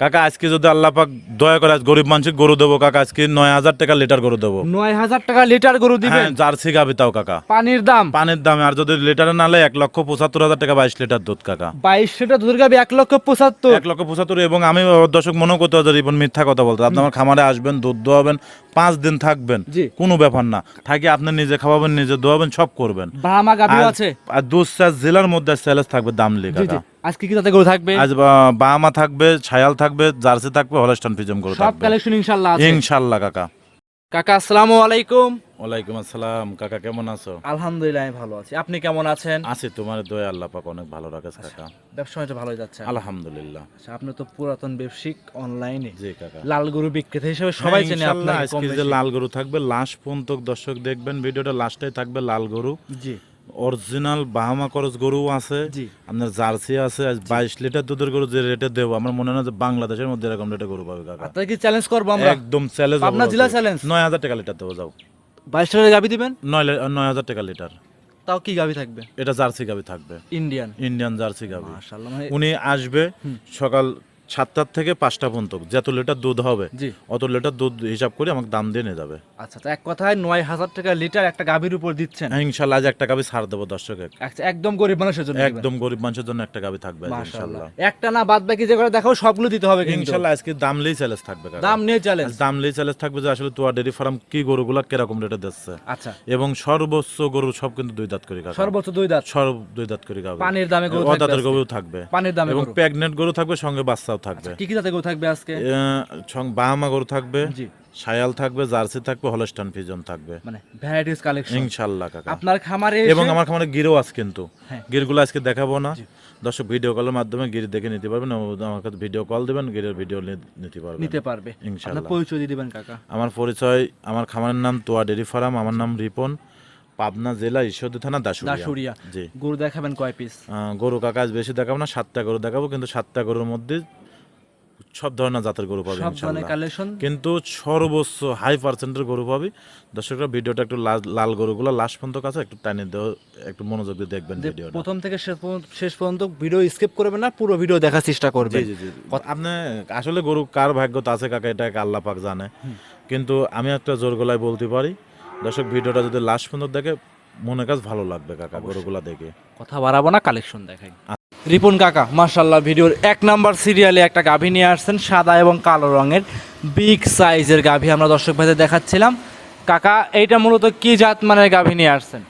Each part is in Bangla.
কাকা আজকে যদি আল্লাহ পাক দয়া করে আজ গরিব মানুষের গরু দেবো কাকা আজকে নয় হাজার টাকা লিটার গরু দেবো। নয় হাজার টাকা লিটার গরু হ্যাঁ দিবেন? জার্সি গাবি তাও কাকা। পানির দাম? পানির দামে আর যদি লিটারে নালে এক লক্ষ পঁচাত্তর হাজার টাকা বাইশ লিটার দুধ কাকা। বাইশ লিটার দুধের গাবি এক লক্ষ পঁচাত্তর? এক লক্ষ পঁচাত্তর এবং আমি দর্শক মনে করতে হবে রিপন মিথ্যা কথা বলতে। আপনি আমার খামারে আসবেন দুধ দোয়াবেন পাঁচ দিন থাকবেন কোনো ব্যাপার না। থাকি আপনি নিজে খাওয়াবেন নিজে দোয়াবেন সব করবেন। আর- আছে। আর দুধ চাষ জেলার মধ্যে স্যালেস থাকবে দাম জি। আজকে কি তাতে গরু থাকবে? আজ বাহামা থাকবে ছায়াল থাকবে জার্সি থাকবে হলস্টান ফিজম করে সব কালেকশন ইনশাল্লাহ আছে। ইনশাল্লাহ কাকা। কাকা আসসালামু আলাইকুম। ওয়ালাইকুম আসসালাম কাকা কেমন আছো? আলহামদুলিল্লাহ আমি ভালো আছি। আপনি কেমন আছেন? আছি তোমার দয়া আল্লাহ পাক অনেক ভালো রাখে কাকা। ব্যবসা বাণিজ্য ভালোই যাচ্ছে। আলহামদুলিল্লাহ। আচ্ছা আপনি তো পুরাতন ব্যবসায়িক অনলাইনে জি কাকা। লাল গরু বিক্রেতা হিসেবে সবাই হ্যাঁ, চেনে ইনশাল্লাহ, আপনাকে আজকে যে লাল গরু থাকবে লাস্ট পর্যন্ত দর্শক দেখবেন ভিডিওটা লাস্টে থাকবে লাল গরু। জি। অরিজিনাল বাহামা করজ গরু আছে আপনার জার্সি আছে বাইশ লিটার দুধের গরু যে রেটে দেবো আমার মনে হয় যে বাংলাদেশের মধ্যে এরকম রেটে গরু পাবে কাকা। আপনাকে কি চ্যালেঞ্জ করব আমরা? একদম চ্যালেঞ্জ পাবনা জেলা challenge? নয় হাজার টাকা লিটার দেবো যাও। বাইশ টাকা গাবি দিবেন? নয় নয় হাজার টাকা লিটার তাও কি গাবি থাকবে? এটা জার্সি গাবি থাকবে। ইন্ডিয়ান ইন্ডিয়ান জার্সি গাবি মানে উনি আসবে সকাল সাতটার থেকে পাঁচটা পর্যন্ত। যত লিটার দুধ হবে অত লিটার দুধ হিসাব করে আমাকে দাম দিয়ে নিয়ে যাবে। আচ্ছা তো এক কথায় নয় হাজার টাকা লিটার একটা গাভীর উপর দিচ্ছেন। হ্যাঁ, ইনশাল্লাহ আজ একটা গাবি ছাড় দেবো দর্শকে আচ্ছা, একদম গরিব মানুষের জন্য একদম গরিব মানুষের জন্য একটা গাবি থাকবে ইনশাল্লাহ। একটা না বাদ বাকি যে করে দেখাও সবগুলো দিতে হবে ইনশাল্লাহ আজকে দাম লেই চ্যালেঞ্জ থাকবে দাম নিয়ে চ্যালেঞ্জ দাম লেই চ্যালেঞ্জ থাকবে যে আসলে তোয়া ডেরি ফার্ম কি গরুগুলা কীরকম রেটে দিচ্ছে। আচ্ছা। এবং সর্বোচ্চ গরু সব কিন্তু দুই দাঁত করে সর্বোচ্চ দুই দাঁত। সর্ব দুই দাঁত করে গাবে পানির দামে গরু থাকবে পানির দামে এবং প্রেগনেন্ট গরু থাকবে সঙ্গে বাচ্চাও থাকবে। কি কি জাতের গরু থাকবে আজকে? বাহামা গরু থাকবে জি। সায়াল থাকবে জার্সি থাকবে হলস্টান ফিজন থাকবে। মানে ভ্যারাইটিস কালেকশন ইনশাল্লাহ কাকা। আপনার খামারে এবং আমার খামারে গিরও আছে কিন্তু। হ্যাঁ। গিরগুলো আজকে দেখাবো না। দর্শক ভিডিও কলের মাধ্যমে গির দেখে নিতে পারবেন এবং আমার কাছে ভিডিও কল দিবেন গিরের ভিডিও নিতে পারবেন। নিতে পারবে। ইনশাআল্লাহ। পরিচয় দিয়ে দিবেন কাকা। আমার পরিচয় আমার খামারের নাম তোয়া ডেরি ফার্ম আমার নাম রিপন পাবনা জেলা ঈশ্বরদী থানা দাসুরিয়া জি। গরু দেখাবেন কয় পিস গরু কাকা আজ বেশি দেখাবো না সাতটা গরু দেখাবো কিন্তু সাতটা গরুর মধ্যে সব ধরনের জাতের গরু পাবে কালেকশন কিন্তু সর্বোচ্চ হাই পার্সেন্টের গরু পাবি। দর্শকরা ভিডিওটা একটু লাল- গরুগুলো লাস্ট পর্যন্ত কাছে একটু টাইনে একটু মনোযোগ দিয়ে দেখবেন ভিডিওটা। প্রথম থেকে শেষ পর্যন্ত ভিডিও স্কিপ করবেন না পুরো ভিডিও দেখার চেষ্টা করবেন। জি আপনি আসলে গরু কার ভাগ্যতা আছে কাকা এটা আল্লাহ পাক জানে। কিন্তু আমি একটা জোর গলায় বলতে পারি দর্শক ভিডিওটা যদি লাস্ট পর্যন্ত দেখে মনে কাজ ভালো লাগবে কাকা গরুগুলা দেখে। কথা বাড়াবো না কালেকশন দেখাই। রিপন কাকা মার্শাল্লাহ ভিডিওর এক নাম্বার সিরিয়ালে একটা গাভী নিয়ে আসছেন সাদা এবং কালো রঙের বিগ সাইজের গাভী আমরা দর্শক ভাইদের দেখাচ্ছিলাম। কাকা এইটা মূলত কি জাত মানের গাভী নিয়ে আসছেন?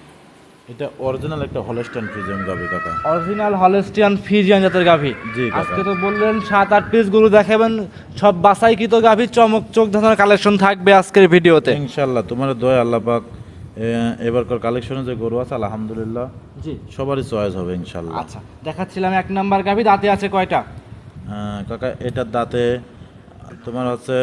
এটা অরিজিনাল একটা হলস্টাইন ফ্রিজিয়াম গাবি কাকা। অরিজিনাল হলস্টিয়ান ফিজিয়ান জাতের গাভী? জি আজকে তো বললেন সাত আট পিস গরু দেখাবেন সব বাসাইকৃত গাভী চমক চোখ ধাঁধার কালেকশন থাকবে আজকের ভিডিওতে। ইনশাল্লাহ তোমার দয়া আল্লাহ পাক এবারকার কালেকশনে যে গরু আছে আলহামদুলিল্লাহ জি। সবারই চয়েস হবে ইনশাল্লাহ। আচ্ছা দেখাচ্ছিলাম এক নাম্বার গাভী দাঁতে আছে কয়টা? কাকা এটার দাঁতে তোমার হচ্ছে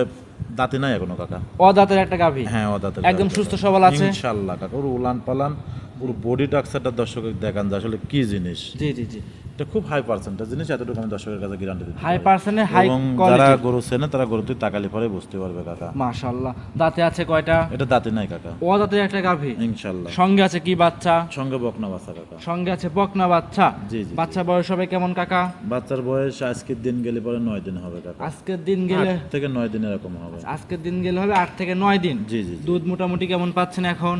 দাঁতে নাই এখনও কাকা। অদাঁতের একটা গাভী? হ্যাঁ ও দাঁতের একদম সুস্থ সবল আছে? ইনশাল্লাহ কাকা ওর উলান পালান পুরো বডি টাক্সারটা দর্শকের দেখান আসলে কি জিনিস। জি জি জি। এটা খুব হাই পার্সেন্টেজ জিনিস এতটুকু আমি দর্শকের কাছে গ্যারান্টি দিতে হাই পার্সেন্টে হাই এবং যারা গরু চেনে তারা গরুতে তাকালি পরে বুঝতে পারবে কাকা। মাশাআল্লাহ। দাঁতে আছে কয়টা? এটা দাঁতে নাই কাকা। ও দাঁতের একটা গাভী? ইনশাল্লাহ সঙ্গে আছে কি বাচ্চা? সঙ্গে বকনা বাচ্চা কাকা। সঙ্গে আছে বকনা বাচ্চা? জি জি বাচ্চা বয়স হবে কেমন কাকা? বাচ্চার বয়স আজকের দিন গেলে পরে নয় দিন হবে কাকা। আজকের দিন গেলে আট থেকে নয় দিন এরকম হবে। আজকের দিন গেলে হবে আট থেকে নয় দিন। জি জি দুধ মোটামুটি কেমন পাচ্ছেন এখন?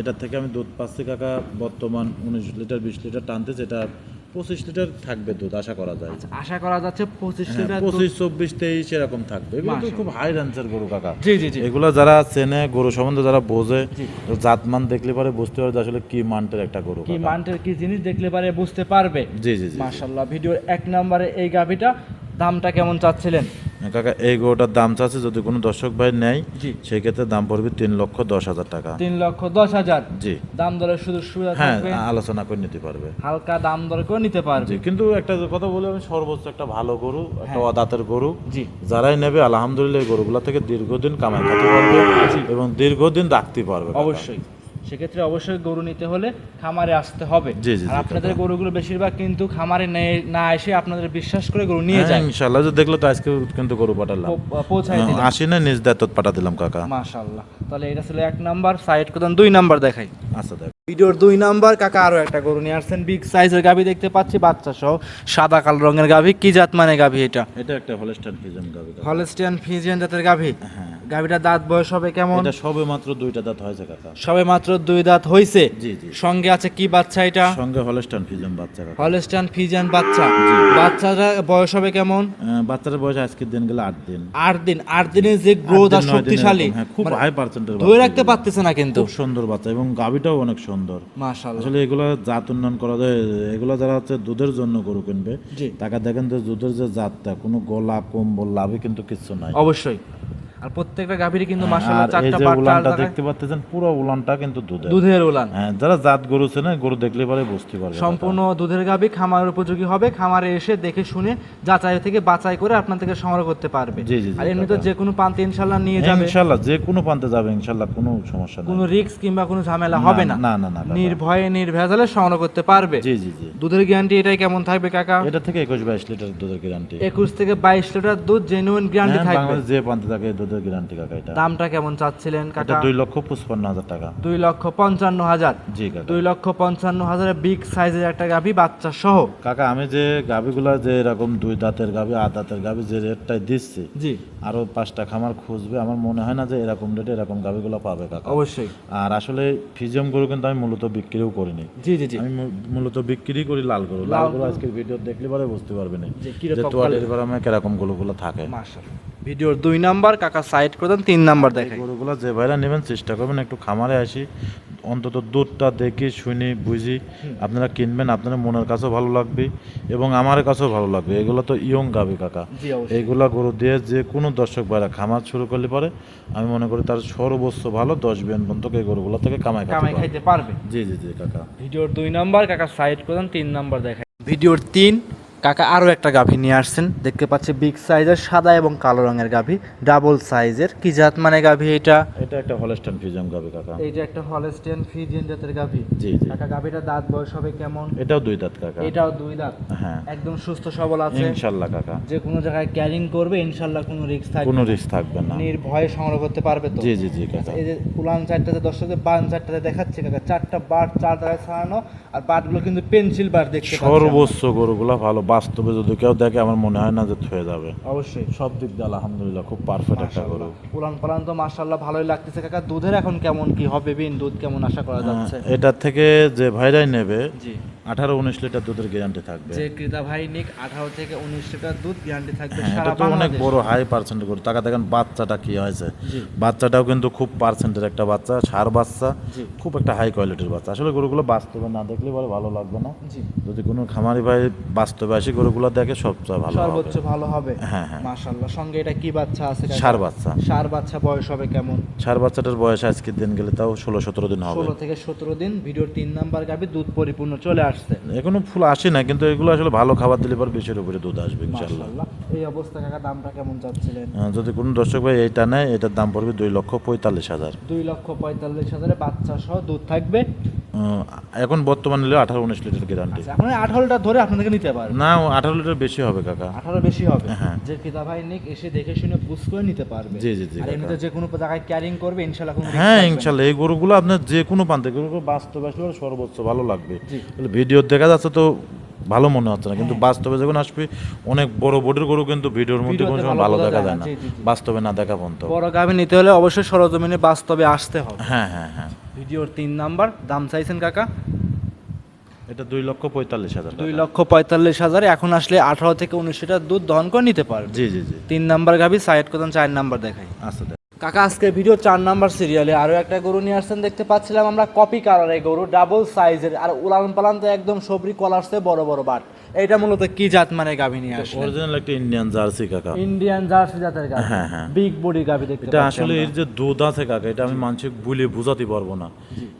এটার থেকে আমি দুধ পাচ্ছি কাকা বর্তমান উনিশ লিটার বিশ লিটার টানতে যেটা পঁচিশ লিটার থাকবে দুধ আশা করা যায়। আশা করা যাচ্ছে পঁচিশ হ্যাঁ, লিটার পঁচিশ চব্বিশ তেইশ এরকম থাকবে। এগুলো তো খুব হাই রেঞ্জের গরু কাকা। জি জি জি। এগুলো যারা চেনে গরু সম্বন্ধে যারা বোঝে জাত জাতমান দেখলে পারে বুঝতে পারে আসলে কি মানটের একটা গরু কি। মানটের কি জিনিস দেখলে পারে বুঝতে পারবে। জি জি মাশাআল্লাহ ভিডিওর এক নম্বরে এই গাভীটা দামটা কেমন চাচ্ছিলেন? কাকা এই গরুটার দাম চাচ্ছে যদি কোনো দর্শক ভাই নেয় জি। সেই ক্ষেত্রে দাম পড়বে তিন লক্ষ দশ হাজার টাকা। তিন লক্ষ দশ হাজার? জি। দাম দরের সুযোগ সুবিধা হ্যাঁ থাকবে? আলোচনা করে নিতে পারবে। হালকা দাম দর করে নিতে পারবে। জি কিন্তু একটা কথা বলে আমি সর্বোচ্চ একটা ভালো গরু একটা হ্যাঁ। অদাতের গরু। জি। যারাই নেবে আলহামদুলিল্লাহ এই গরুগুলা থেকে দীর্ঘদিন কামাই করতে পারবে এবং দীর্ঘদিন রাখতে পারবে অবশ্যই। সেক্ষেত্রে অবশ্যই গরু নিতে হলে খামারে আসতে হবে। আর আপনাদের গরুগুলো বেশিরভাগ কিন্তু খামারে না এসে আপনাদের বিশ্বাস করে গরু নিয়ে হ্যাঁ, যায়। ইনশাআল্লাহ। যে দেখল তো আজকে কিন্তু গরু পাঠালাম। পৌঁছাই দিলাম। দিলেন আসি না নিজ দায়িত্ব পাঠা দিলাম কাকা। মাশাআল্লাহ। তাহলে এটা ছিল এক নাম্বার সাইড কোদান দুই নাম্বার দেখাই। আচ্ছা দেখ। ভিডিওর দুই নাম্বার কাকা আরও একটা গরু নিয়ে আসছেন। বিগ সাইজের গাভি দেখতে পাচ্ছি বাচ্চা সহ সাদা কালো রঙের গাভি কি জাত মানে গাভি এটা? এটা একটা হলস্টাইন ফিজন গাবি কাকা। হলস্টিয়ান ফিজিয়ান জাতের গাভি? হ্যাঁ। গাভিটা দাঁত বয়স হবে কেমন? এটা সবে মাত্র দুইটা দাঁত হয়েছে কাকা। সবে মাত্র দুই দাঁত হইছে? জি জি। সঙ্গে আছে কি বাচ্চা এটা? সঙ্গে হলস্টাইন ফিজন বাচ্চা কাকা। হলস্টিয়ান ফিজিয়ান বাচ্চা। বাচ্চাটা বয়স হবে কেমন? আহ, বাচ্চার বয়স আজকের দিন গেলে আট দিন। আট দিন। আট দিনের যে গ্রোথ আর দিন, দিন শক্তিশালী। হ্যাঁ, খুব মানে হাই পার্সেন্টের ধরে রাখতে পারতেছে না কিন্তু। সুন্দর বাচ্চা এবং গাবিটাও অনেক সুন্দর। মাশাআল্লাহ। আসলে এগুলো জাত উন্নয়ন করা যায় এগুলো যারা হচ্ছে দুধের জন্য গরু কিনবে তাকে দেখেন যে দুধের যে জাতটা কোনো গলা কম্বল লাভে কিন্তু কিছু নাই। অবশ্যই। আর প্রত্যেকটা গাভীরই কিন্তু মাশাআল্লাহ চারটা পাঁচটা উলানটা দেখতে পাচ্ছেন পুরো উলানটা কিন্তু দুধের। দুধের উলান। হ্যাঁ যারা জাত গরু চেনে গরু দেখলে পরে বুঝতে পারবে সম্পূর্ণ দুধের গাভী খামার উপযোগী হবে খামারে এসে দেখে শুনে যাচাই থেকে বাছাই করে আপনার থেকে সংগ্রহ করতে পারবে। জি, জি, আর এমনি তো যে কোনো পান্তে ইনশাল্লাহ নিয়ে যাবে। ইনশাল্লাহ যে কোনো প্রান্তে যাবে ইনশাল্লাহ কোনো সমস্যা নেই। কোনো রিস্ক কিংবা কোনো ঝামেলা হবে না। না না না। নির্ভয়ে নির্ভেজালে সংগ্রহ করতে পারবে। জি জি জি। দুধের গ্যারান্টি এটাই কেমন থাকবে কাকা? এটা থেকে একুশ বাইশ লিটার দুধের গ্যারান্টি একুশ থেকে বাইশ লিটার দুধ জেনুইন গ্যারান্টি থাকবে। যে প্রান্তে থাকে দুধের গ্যারান্টি কাকা এটা দামটা কেমন চাচ্ছিলেন কাকা? দুই লক্ষ পঁচপান্ন হাজার টাকা। দুই লক্ষ পঞ্চান্ন হাজার। জি কাকা। দুই লক্ষ পঞ্চান্ন হাজারের বিগ সাইজের একটা গাভী বাচ্চা সহ। কাকা আমি যে গাভিগুলা যে এরকম দুই দাঁতের গাভি আট দাঁতের গাভি যে রেটটাই দিচ্ছি জি। আরও পাঁচটা খামার খুঁজবে আমার মনে হয় না যে এরকম রেটে এরকম গাভিগুলো পাবে কাকা। অবশ্যই। আর আসলে ফিজিয়াম গরু কিন্তু আমি মূলত বিক্রিও করিনি। জি জি জি। আমি মূলত বিক্রি করি লাল গরু। লাল গরু আজকে ভিডিও দেখলে পরে বুঝতে পারবে না যে তোয়ালের গ্রামে কীরকম গরুগুলো থাকে। মাশাআল্লাহ। ভিডিওর দুই নাম্বার কাকা সাইড করে দেন তিন নাম্বার দেখাই। গরুগুলো যে ভাইরা নেবেন চেষ্টা করবেন একটু খামারে আসি অন্তত দুধটা দেখি শুনি বুঝি। আপনারা কিনবেন আপনাদের মনের কাছেও ভালো লাগবে এবং আমার কাছেও ভালো লাগবে। এগুলো তো ইয়ং গাবে কাকা। অবশ্যই। গরু দিয়ে যে কোনো দর্শক ভাইরা খামার শুরু করলে পরে আমি মনে করি তার সর্বোচ্চ ভালো দশ বিয়ান পর্যন্ত এই গরুগুলো থেকে কামাই কামাই খাইতে পারবে। জি জি জি কাকা। ভিডিওর দুই নাম্বার কাকা সাইড করে দেন তিন নাম্বার দেখাই। ভিডিওর তিন কাকা আরও একটা গাভী নিয়ে আসছেন। দেখতে পাচ্ছি বিগ সাইজের সাদা এবং কালো রঙের গাভী। ডাবল সাইজের। কি জাত মানে গাভী এটা? এটা একটা হলস্টাইন ফিজিয়াম গাবি কাকা। এইটা একটা হলস্টিয়ান ফ্রিজিয়ান জাতের গাভী। জি জি। কাকা গাভীটা দাঁত বয়স হবে কেমন? এটাও দুই দাঁত কাকা। এটাও দুই দাঁত। হ্যাঁ। একদম সুস্থ সবল আছে। ইনশাল্লাহ কাকা। যে কোনো জায়গায় ক্যারিং করবে ইনশাল্লাহ কোনো রিস্ক থাকবে কোনো রিস্ক থাকবে না। নির্ভয়ে সংগ্রহ করতে পারবে তো। জি জি জি কাকা। এই যে উলান চারটাতে দর্শকদের বান চারটাতে দেখাচ্ছে কাকা। চারটা বাট চার দ্বারায় ছাড়ানো আর বাটগুলো কিন্তু পেন্সিল বার দেখতে। সর্বোচ্চ গরুগুলো ভালো বাস্তবে যদি কেউ দেখে আমার মনে হয় না যে থয়ে যাবে। অবশ্যই সব দিক দিয়ে আলহামদুলিল্লাহ খুব পারফেক্ট একটা গরু। পুরান পালান তো মাশাল্লাহ ভালোই লাগতেছে কাকা। দুধের এখন কেমন কি হবে বিন? দুধ কেমন আশা করা যাচ্ছে? এটা এটার থেকে যে ভাইরাই নেবে জি। আঠারো উনিশ লিটার দুধের গ্যারান্টি থাকবে। যে ক্রেতা ভাই নিক আঠারো থেকে উনিশ লিটার দুধ গ্যারান্টি থাকবে হ্যাঁ, সারা তো অনেক বড় হাই পার্সেন্ট টাকা দেখেন বাচ্চাটা কি হয়েছে? বাচ্চাটাও কিন্তু খুব পার্সেন্টের একটা বাচ্চা সার বাচ্চা খুব একটা হাই কোয়ালিটির বাচ্চা। আসলে গরুগুলো বাস্তবে না দেখলে বলে ভালো লাগবে না। যদি কোনো খামারি ভাই বাস্তবে আসি গরুগুলো দেখে সবচেয়ে ভালো সর্বোচ্চ ভালো হবে। হ্যাঁ হ্যাঁ। মাশাল্লাহ সঙ্গে এটা কি বাচ্চা আছে সার বাচ্চা। সার বাচ্চা বয়স হবে কেমন? সার বাচ্চাটার বয়স আজকের দিন গেলে তাও ষোলো সতেরো দিন হবে। ষোলো থেকে সতেরো দিন। ভিডিওর তিন নাম্বার গাবি দুধ পরিপূর্ণ চলে আসছে। এখনও ফুল আসে না কিন্তু এগুলো আসলে ভালো খাবার দিলে পর বেশির উপরে দুধ আসবে ইনশাআল্লাহ। এই অবস্থা কাকা দামটা কেমন চাচ্ছিলেন? যদি কোনো দর্শক ভাই এটা নেয় এটার দাম পড়বে দুই লক্ষ পঁয়তাল্লিশ হাজার। দুই লক্ষ পঁয়তাল্লিশ হাজারে বাচ্চা সহ দুধ থাকবে। এখন বর্তমান নিলে আঠারো উনিশ লিটার গ্যারান্টি আপনার আঠারোটা ধরে আপনাদেরকে নিতে পারবেন না আঠারো লিটার বেশি হবে কাকা। আঠারো বেশি হবে? হ্যাঁ। যে ক্রেতা ভাই নিক এসে দেখে শুনে বুঝ করে নিতে পারবে। জি, জি, জি, এমনিতে যে কোনো জায়গায় ক্যারিং করবে ইনশাল্লাহ হ্যাঁ ইনশাল্লাহ এই গরুগুলো আপনার যে কোনো প্রান্তে গরুগুলো বাস্তবে আসলে সর্বোচ্চ ভালো লাগবে। ভিডিও দেখা যাচ্ছে তো ভালো মনে হচ্ছে না কিন্তু বাস্তবে যখন আসবে অনেক বড় বোর্ডের গরু কিন্তু ভিডিওর মধ্যে কোনো সময় ভালো দেখা যায় না। বাস্তবে না দেখা পর্যন্ত। বড় গাভি নিতে হলে অবশ্যই সরজমিনে বাস্তবে আসতে হবে। হ্যাঁ হ্যাঁ হ্যাঁ। ভিডিওর তিন নাম্বার দাম চাইছেন কাকা? এটা দুই লক্ষ পঁয়তাল্লিশ হাজার দুই লক্ষ পঁয়তাল্লিশ হাজার এখন আসলে আঠারো থেকে উনিশ লিটার দুধ দহন করে নিতে পারবে। জি জি জি। তিন নাম্বার গাভি সাইড করতাম চার নাম্বার দেখাই। আচ্ছা কাকা আজকে ভিডিও চার নাম্বার সিরিয়ালে আরও একটা গরু নিয়ে আসছেন দেখতে পাচ্ছিলাম আমরা কপি কালার এই গরু ডাবল সাইজের আর উলান পালান তো একদম সবরি কলারসে বড় বড় বাট। এটা মূলত কি জাত মানে গাভি নিয়ে আসলে অরিজিনাল একটা ইন্ডিয়ান জার্সি কাকা। ইন্ডিয়ান জার্সি জাতের গাভি। হ্যাঁ, হ্যাঁ। বিগ বডি গাভি দেখতে এটা আসলে এর যে দুধ আছে কাকা এটা আমি মানসিক বলে বোঝাতে পারব না।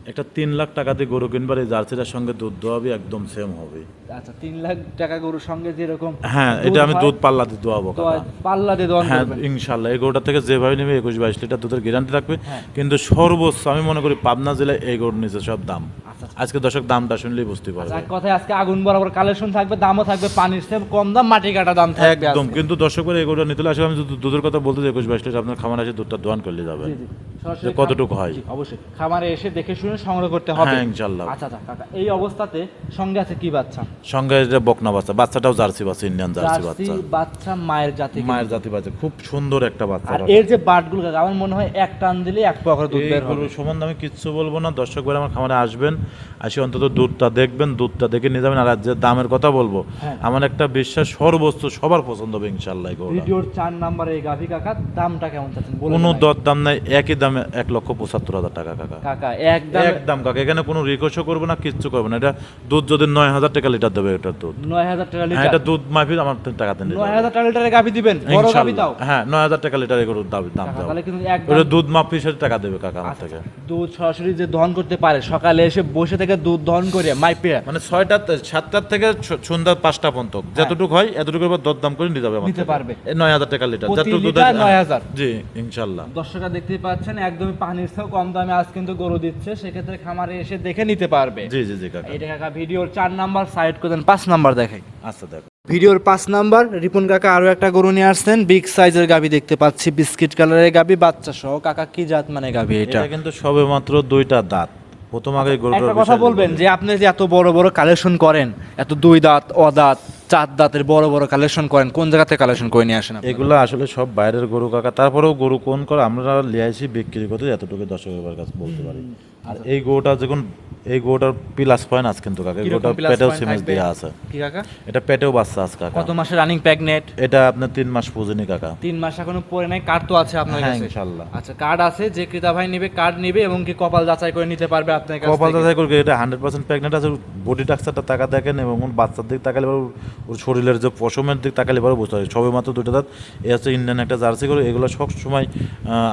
একটা তিন লাখ টাকা দিয়ে গরু কিনবার এই জার্সিটার সঙ্গে দুধ দোয়াবি একদম সেম হবে। আচ্ছা তিন লাখ টাকা গরুর সঙ্গে যেরকম হ্যাঁ এটা আমি দুধ পাল্লা দিয়ে দোয়াবো কাকা। পাল্লা দিয়ে দহন হ্যাঁ ইনশাল্লাহ এই গরুটা থেকে যেভাবে নেবে একুশ বাইশ লিটার দুধের গ্যারান্টি থাকবে। কিন্তু সর্বোচ্চ আমি মনে করি পাবনা জেলায় এই গরুর নিচে সব দাম। আচ্ছা। আজকে দর্শক দামটা শুনলেই বুঝতে পারবে। কথায় আজকে আগুন বরাবর কালেকশন থাকবে দামও থাকবে পানির সেম কম দাম মাটি কাটা দাম থাকবে একদম কিন্তু দর্শক করে এগুলো নিতে আসলে আমি দুধের কথা বলতে যাই একুশ বাইশ লিটার আপনার খামার আছে দুধটা দোয়ান করলে যাবে। জি, জি। যে কতটুকু হয়। অবশ্যই খামারে এসে দেখে শুনে সংগ্রহ করতে হবে। হ্যাঁ, ইনশাল্লাহ। আচ্ছা আচ্ছা কাকা এই অবস্থাতে সঙ্গে আছে কি বাচ্চা? সঙ্গে যে বকনা বাচ্চা বাচ্চাটাও জার্সি বাচ্চা ইন্ডিয়ান জার্সি বাচ্চা। বাচ্চা মায়ের জাতি মায়ের জাতি বাচ্চা খুব সুন্দর একটা বাচ্চা আর এর যে বাটগুলো আমার মনে হয় এক টান দিলে এক পাখর দুধ বের হবে। সম্বন্ধে আমি কিচ্ছু বলব না দর্শক ভাই আমার খামারে আসবেন। আসি অন্তত দুধটা দেখবেন দুধটা দেখে নিয়ে যাবেন। আর যে দামের কথা বলব হ্যাঁ। আমার একটা বিশ্বাস সর্বোচ্চ সবার পছন্দ হবে ইনশাল্লাহ ভিডিওর চার নাম্বারে এই গাভি কাকা দামটা কেমন চাচ্ছেন? কোনো দর দাম নাই একই দামে এক লক্ষ পঁচাত্তর হাজার টাকা কাকা। কাকা একদম একদম কাকা। এখানে কোনো রিকোয়েস্টও করব না কিচ্ছু করব না। এটা দুধ যদি নয় হাজার টাকা লিটার দেবে এটার দুধ। নয় হাজার টাকা হ্যাঁ লিটার। এটা দুধ মাফি আমার টাকাতে নিতে নয় হাজার টাকা লিটারের গাভি দিবেন বড় গাভি তাও। হ্যাঁ নয় হাজার টাকা লিটার এগুলোর দাম দাম কাকা, তাহলে কিন্তু একদম দুধ মাপি সেটা টাকা দেবে কাকা আমার থেকে। দুধ সরাসরি যে দহন করতে পারে সকালে এসে বসে থেকে দুধ দহন করে মাইপে মানে ছয়টা সাতটার থেকে সন্ধ্যা পাঁচটা পর্যন্ত। যতটুকু হয় এতটুকু এবার দরদাম করে নিতে হ্যাঁ। নিতে পারবে। নয় হাজার টাকা লিটার যতটুকু দুধ আছে- 9,000 জি ইনশাল্লাহ। দর্শকরা দেখতেই পাচ্ছেন একদমই পানির চেয়েও কম দামে আজ কিন্তু গরু দিচ্ছে। সেক্ষেত্রে খামারে এসে দেখে নিতে পারবে। জি জি জি কাকা। এইটা কাকা ভিডিওর চার নাম্বার সাইড করে দেন পাঁচ নাম্বার দেখাই। আচ্ছা দেখো। ভিডিওর পাঁচ নাম্বার রিপন কাকা আরও একটা গরু নিয়ে আসছেন। বিগ সাইজের গাবি দেখতে পাচ্ছি বিস্কিট কালারের গাবি বাচ্চা সহ কাকা কি জাত মানে গাবি এটা? এটা কিন্তু সবে মাত্র দুইটা দাঁত। প্রথম আগে একটা কথা বলবেন যে আপনি যে এত বড় বড় কালেকশন করেন এত দুই দাঁত অদাঁত চার দাঁতের বড় বড় কালেকশন করেন কোন জায়গাতে কালেকশন করে নিয়ে আসেন? এগুলো আসলে সব বাইরের গরু কাকা তারপরেও গরু কোন করে আমরা লিয়াইছি বিক্রি করতে এতটুকু দর্শকের কাছে বলতে পারি। আর এই গরুটা যখন এই গোটার প্লাস পয়েন্ট আছে কিন্তু কাকা। plus পেটেও থাকবে? দেওয়া আছে। কি কাকা? এটা পেটেও বাচ্চা আছে কাকা। কত মাসে রানিং প্রেগনেট এটা আপনার তিন মাস পুজনি কাকা। তিন মাস এখনও পরে নাই কার্ড তো আছে আপনার হ্যাঁ কাছে? ইনশাল্লাহ। আচ্ছা কার্ড আছে যে ক্রেতা ভাই নেবে কার্ড নেবে এবং কি কপাল যাচাই করে নিতে পারবে আপনার কাছে কপাল যাচাই করবে এটা হান্ড্রেড পার্সেন্ট প্রেগনেন্ট আছে বডি টাক্সারটা টাকা দেখেন এবং ওর বাচ্চার দিক তাকালে পরে ওর শরীরের যে পশমের দিক তাকালে পরে বুঝতে পারে সবে মাত্র দুটো দাঁত এ হচ্ছে ইন্ডিয়ান একটা জার্সি করে এগুলো সব সময়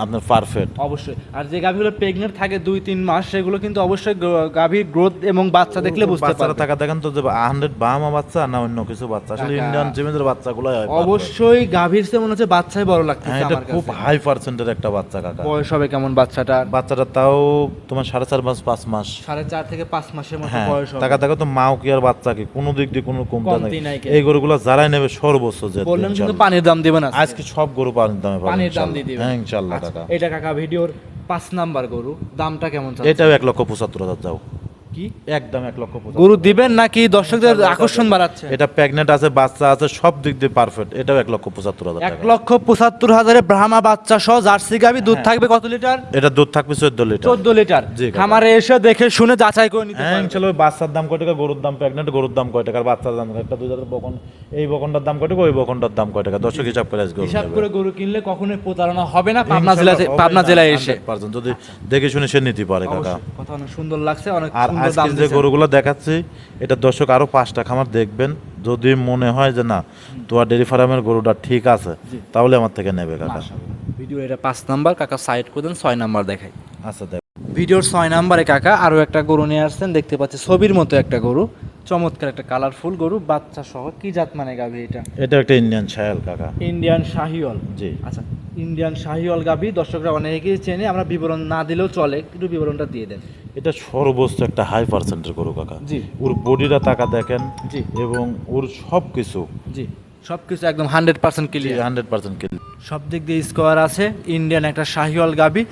আপনার পারফেক্ট অবশ্যই। আর যে গাভীগুলো প্রেগনেন্ট থাকে দুই তিন মাস সেগুলো কিন্তু অবশ্যই গাভীর গ্রোথ এবং বাচ্চা দেখলে বুঝতে পারবে। টাকা দেখেন তো যে হান্ড্রেড বাহামা বাচ্চা না অন্য কিছু বাচ্চা? আসলে ইন্ডিয়ান বাচ্চাগুলো অবশ্যই গাভীর চেয়ে মনে হচ্ছে বাচ্চাই বড় লাগতেছে হ্যাঁ এটা খুব হাই পার্সেন্টের একটা বাচ্চা কাকা। বয়স হবে কেমন বাচ্চাটার বাচ্চাটা তাও তোমার সাড়ে চার মাস পাঁচ মাস। সাড়ে চার থেকে পাঁচ মাসের মতো হ্যাঁ বয়স হবে। টাকা দেখো তো মাও কি আর বাচ্চা কি? কোনো দিক দিয়ে কোনো কমতি নাই। এই গরুগুলো যারাই নেবে সর্বোচ্চ যে বললেন কিন্তু পানির দাম দিবেন আজকে। আজকে সব গরু পানির দামে পানির দাম। দিয়ে দিবেন। হ্যাঁ ইনশাল্লাহ আচ্ছা, কাকা। এটা কাকা ভিডিওর পাঁচ নাম্বার গরু দামটা কেমন এটাও এক লক্ষ পঁচাত্তর হাজার যাও কি? একদম এক লক্ষ পঁচাত্তর গরু দিবেন নাকি দর্শকদের আকর্ষণ বাড়াচ্ছে? এটা প্রেগনেন্ট আছে বাচ্চা আছে সব দিক দিয়ে পারফেক্ট এটাও এক লক্ষ পঁচাত্তর হাজার এক লক্ষ পঁচাত্তর হাজারে ব্রাহ্মা বাচ্চা সহ জার্সি গাভি দুধ থাকবে কত লিটার? এটা দুধ থাকবে চোদ্দ লিটার। চোদ্দ লিটার। খামারে এসে দেখে শুনে যাচাই করে নিতে হ্যাঁ ওই বাচ্চার দাম কয় টাকা গরুর দাম প্রেগনেন্ট গরুর দাম কয় টাকা বাচ্চার দাম একটা দুই হাজার বকন এই বকনটার দাম কয় টাকা ওই বকনটার দাম কয় টাকা। দর্শক হিসাব করে আজকে হিসাব করে গরু কিনলে কখনোই প্রতারণা হবে না পাবনা জেলাতে পাবনা জেলায় এসে। যদি দেখে শুনে সে নিতে পারে কাকা। কথা অনেক সুন্দর লাগছে অনেক আর আজকে যে গরুগুলো দেখাচ্ছি এটা দর্শক আরও পাঁচটা খামার দেখবেন। যদি মনে হয় যে না তোমার ডেরি ফার্মের গরুটা ঠিক আছে তাহলে আমার থেকে নেবে কাকা। ভিডিও এটা পাঁচ নাম্বার কাকা সাইড করে দেন ছয় নাম্বার দেখাই। আচ্ছা দেখ। ভিডিওর ছয় নাম্বারে কাকা আরও একটা গরু নিয়ে আসছেন দেখতে পাচ্ছি ছবির মতো একটা গরু। চমৎকার একটা কালারফুল গরু বাচ্চা সহ কি জাত মানে গাবে এটা? এটা একটা ইন্ডিয়ান ছায়াল কাকা। ইন্ডিয়ান শাহিওয়াল জি। আচ্ছা ইন্ডিয়ান শাহিওয়াল গাভি দর্শকরা অনেকেই চেনে আমরা বিবরণ না দিলেও চলে একটু বিবরণটা দিয়ে দেন। এটা সর্বোচ্চ একটা হাই পার্সেন্টের গরু কাকা। জি। ওর বডিটা টাকা দেখেন জি। এবং ওর সব কিছু জি। সব কিছু একদম hundred percent clear hundred percent clear সব দিক দিয়ে স্কোয়ার আছে ইন্ডিয়ান একটা শাহিওয়াল গাভি।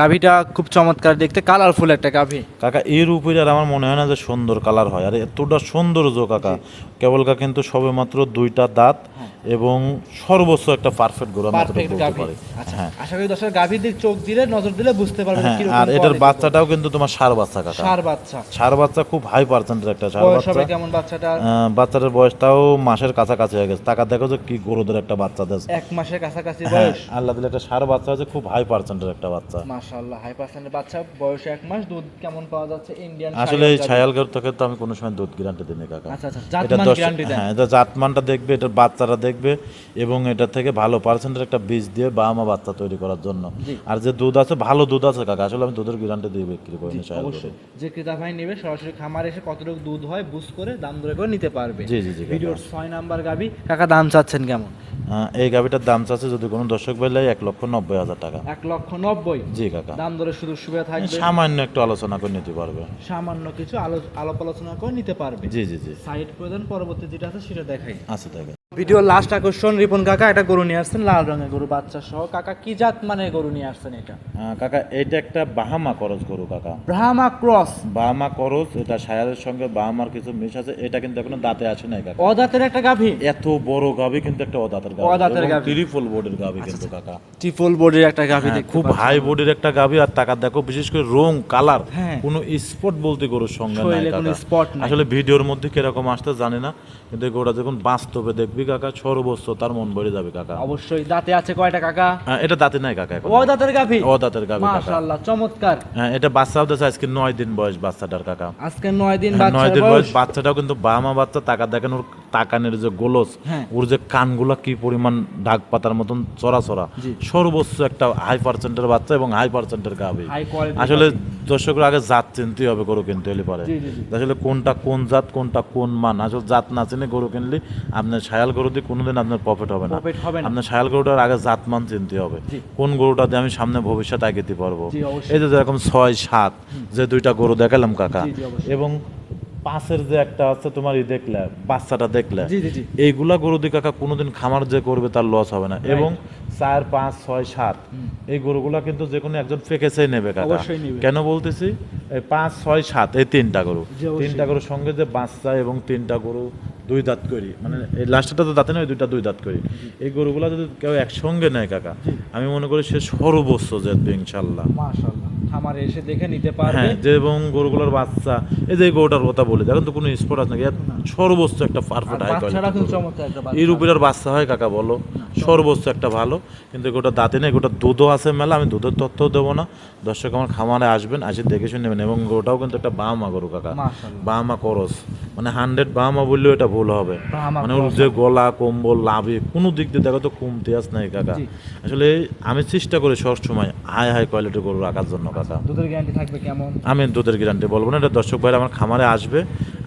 গাভিটা খুব চমৎকার দেখতে কালারফুল একটা গাভি। কাকা এর উপরে আর আমার মনে হয় না যে সুন্দর কালার হয়। আর এতটা সৌন্দর্য কাকা। কেবল কা কিন্তু সবে মাত্র দুইটা দাঁত এবং সর্বোচ্চ একটা পারফেক্ট গরু পারফেক্ট বলতে পারি আচ্ছা হ্যাঁ। আশা করি দর্শক গাভির দিক চোখ দিলে নজর দিলে বুঝতে পারবে হ্যাঁ কীরকম আর এটার বাচ্চাটাও কিন্তু তোমার সার বাচ্চা কাকা। ষাঁড় বাচ্চা। সার বাচ্চা খুব হাই পার্সেন্টের একটা সার বাচ্চা। হবে কেমন বাচ্চাটা? বাচ্চাটার বয়সটাও মাসের কাছাকাছি হয়ে গেছে। টাকা দেখো যে কি গরুদের একটা বাচ্চা দেশ এক মাসের কাছাকাছি হ্যাঁ বয়স। আল্লাহ দিলে একটা সার বাচ্চা আছে খুব হাই পার্সেন্টের একটা বাচ্চা। মাশাআল্লাহ হাই পার্সেন্টের বাচ্চা। বয়স এক মাস দুধ কেমন পাওয়া যাচ্ছে? ইন্ডিয়ান আসলে এই ছায়াল গরু থেকে তো আমি কোনো সময় দুধ গ্যারান্টি দিই না কাকা। আচ্ছা আচ্ছা জাতমান গ্যারান্টি দেন। হ্যাঁ এটা জাতমানটা দেখবে এটার বাচ্চারা দেখবে থাকবে এবং এটা থেকে ভালো পার্সেন্টের একটা বীজ দিয়ে বাবা মা বাচ্চা তৈরি করার জন্য। আর যে দুধ আছে ভালো দুধ আছে কাকা আসলে আমি দুধের গ্যারান্টি দিয়ে বিক্রি করি অবশ্যই। যে ক্রেতা ভাই নেবে সরাসরি খামার এসে কতটুকু দুধ হয় বুঝ করে দাম দরে করে নিতে পারবে। জি, জি, জি, ভিডিওর ছয় নাম্বার গাবি কাকা দাম চাচ্ছেন কেমন? এই গাভিটার দাম চাচ্ছে যদি কোনো দর্শক বেলে এক লক্ষ নব্বই হাজার টাকা। এক লক্ষ নব্বই? জি কাকা। দাম দরে সুযোগ সুবিধা থাকবে। সামান্য একটু আলোচনা করে নিতে পারবে। সামান্য কিছু আলো আলাপ আলোচনা করে নিতে পারবে। জি জি জি। সাইড প্রয়োজন পরবর্তী যেটা আছে সেটা দেখাই। আচ্ছা তাই ভিডিওর লাস্ট আকর্ষণ রিপন কাকা একটা গরু নিয়ে আসছেন লাল রঙের গরু বাচ্চা সহ। কাকা কি জাত মানে গরু নিয়ে আসছেন এটা? কাকা এটা একটা বাহামা করজ গরু কাকা। ব্রাহ্মা ক্রস? বাহামা করজ এটা সায়ারের সঙ্গে বাহামার কিছু মিশ আছে এটা কিন্তু এখনও দাঁতে আসে নাই কাকা। অদাতের একটা গাভী? এত বড় গাভি কিন্তু একটা অদাতের অদাঁতের গাভী। ত্রিফল বোর্ডের গাভি কিন্তু কাকা। ট্রিপল বডির একটা গাভী হ্যাঁ, খুব হাই বডির একটা গাভি আর টাকা দেখো বিশেষ করে রং কালার হ্যাঁ। কোনো স্পট বলতে গরুর সঙ্গে নাই কাকা। আসলে ভিডিওর মধ্যে কীরকম আসতে জানি না কিন্তু গরুটা যখন বাস্তবে দেখবি কাকা? সর্বোচ্চ তার মন ভরে যাবে কাকা। অবশ্যই দাঁতে আছে কয়টা কাকা? হ্যাঁ, এটা দাঁতে নাই কাকা এখন। দাঁতের গাভী? অদাঁতের গাভি কাকা। মাশাআল্লাহ চমৎকার। হ্যাঁ এটা বাচ্চা হতেছে আজকে নয় দিন বয়স বাচ্চাটার কাকা। আজকে নয় দিন হ্যাঁ, নয় দিন বয়স। বাচ্চাটাও কিন্তু বামা বাচ্চা টাকা দেখেন ওর তাকানের যে গোলস হ্যাঁ। ওর যে কানগুলা কি পরিমাণ ঢাক পাতার মতন চড়া চড়া। সর্বোচ্চ একটা হাই পার্সেন্টের বাচ্চা এবং হাই পার্সেন্টের কোয়ালিটি আসলে দর্শকরা আগে জাত চিনতে হবে গরু কিনতে হলে পারে। আসলে কোনটা কোন জাত কোনটা কোন মান? আসলে জাত না চিনে গরু কিনলে আপনার সায়াল গরু দিয়ে কোনোদিন আপনার প্রফিট হবে না। আপনার সায়াল গরুটার আগে জাত মান চিনতে হবে। কোন গরুটা দিয়ে আমি সামনে ভবিষ্যৎ দিতে পারব? এই যে যেরকম ছয় সাত যে দুইটা গরু দেখালাম কাকা। এবং পাশের যে একটা আছে তোমার ই দেখলে বাচ্চাটা দেখলে। এইগুলা গরু দিয়ে কাকা কোনোদিন খামার যে করবে তার লস হবে না। এবং চার পাঁচ ছয় সাত এই গরুগুলা কিন্তু যে কোনো একজন ফেকেছেই নেবে কাকা। কেন বলতেছি? এই পাঁচ ছয় সাত এই তিনটা গরু। তিনটা গরুর সঙ্গে যে বাচ্চা এবং তিনটা গরু দুই দাঁত করি মানে এই লাস্টটা তো দাঁতে নয় দুইটা দুই দাঁত করি। এই গরুগুলা যদি কেউ একসঙ্গে নেয় কাকা আমি মনে করি সে সর্বোচ্চ যেত ইনশাল্লাহ মাশাআল্লাহ। খামারে এসে দেখে নিতে পারবে। হ্যাঁ যে এবং গরুগুলোর বাচ্চা এই যে গরুটার কথা বলি দেখেন তো কোনো স্পট আছে নাকি? এর সর্বোচ্চ একটা পারফেক্ট হাই কোয়ালিটি চমৎকার বাচ্চা। এই রূপের বাচ্চা হয় কাকা বলো। সর্বোচ্চ একটা ভালো। কিন্তু গোটা দাঁতে নেই গোটা দুধও আছে মেলা আমি দুধের তথ্যও দেবো না। দর্শক আমার খামারে আসবেন আসে দেখে শুনে নেবেন। এবং গোটাও কিন্তু একটা বাহামা গরু কাকা। বাহামা করস। মানে হান্ড্রেড বাহামা বললেও এটা ভুল হবে। মানে ওর যে গলা কম্বল লাভে কোনো দিক দিয়ে দেখো তো কমতে আস নাই কাকা। আসলে আমি চেষ্টা করি সব সময় হাই হাই কোয়ালিটির গরু রাখার জন্য কাকা। দুধের গ্যারান্টি থাকবে কেমন? আমি দুধের গ্যারান্টি বলব না এটা দর্শক ভাইরা আমার খামারে আসবে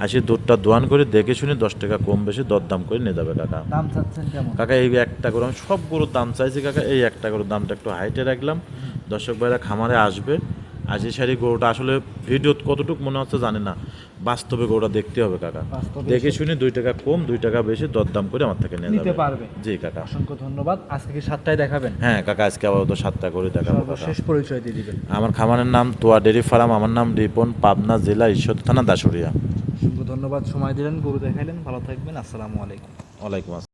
আসি দুধটা দোয়ান করে দেখে শুনে দশ টাকা কম বেশি দরদাম করে নিয়ে যাবে কাকা। দাম চাচ্ছেন কেমন? কাকা এই একটা করে আমি সব গরুর দাম চাইছি কাকা এই একটা গরুর দামটা একটু হাইটে রাখলাম। দর্শক ভাইরা খামারে আসবে আজি সারি গরুটা আসলে ভিডিও কতটুকু মনে হচ্ছে জানি না। বাস্তবে ওটা দেখতে হবে কাকা। দেখে শুনে দুই টাকা কম দুই টাকা বেশি দরদাম করে আমার থেকে নিয়ে নিতে পারবে। জি কাকা। অসংখ্য ধন্যবাদ। আজকে কি সাতটায় দেখাবেন? হ্যাঁ কাকা আজকে আবার তো সাতটা করে দেখাবো শেষ পরিচয় দিয়ে দিবেন। আমার খামারের নাম তোয়া ডেরি ফার্ম আমার নাম রিপন পাবনা জেলা ঈশ্বর থানা দাসুরিয়া অসংখ্য ধন্যবাদ। সময় দিলেন গরু দেখাইলেন। ভালো থাকবেন। আসসালামু আলাইকুম। ওয়ালাইকুম আসসালাম।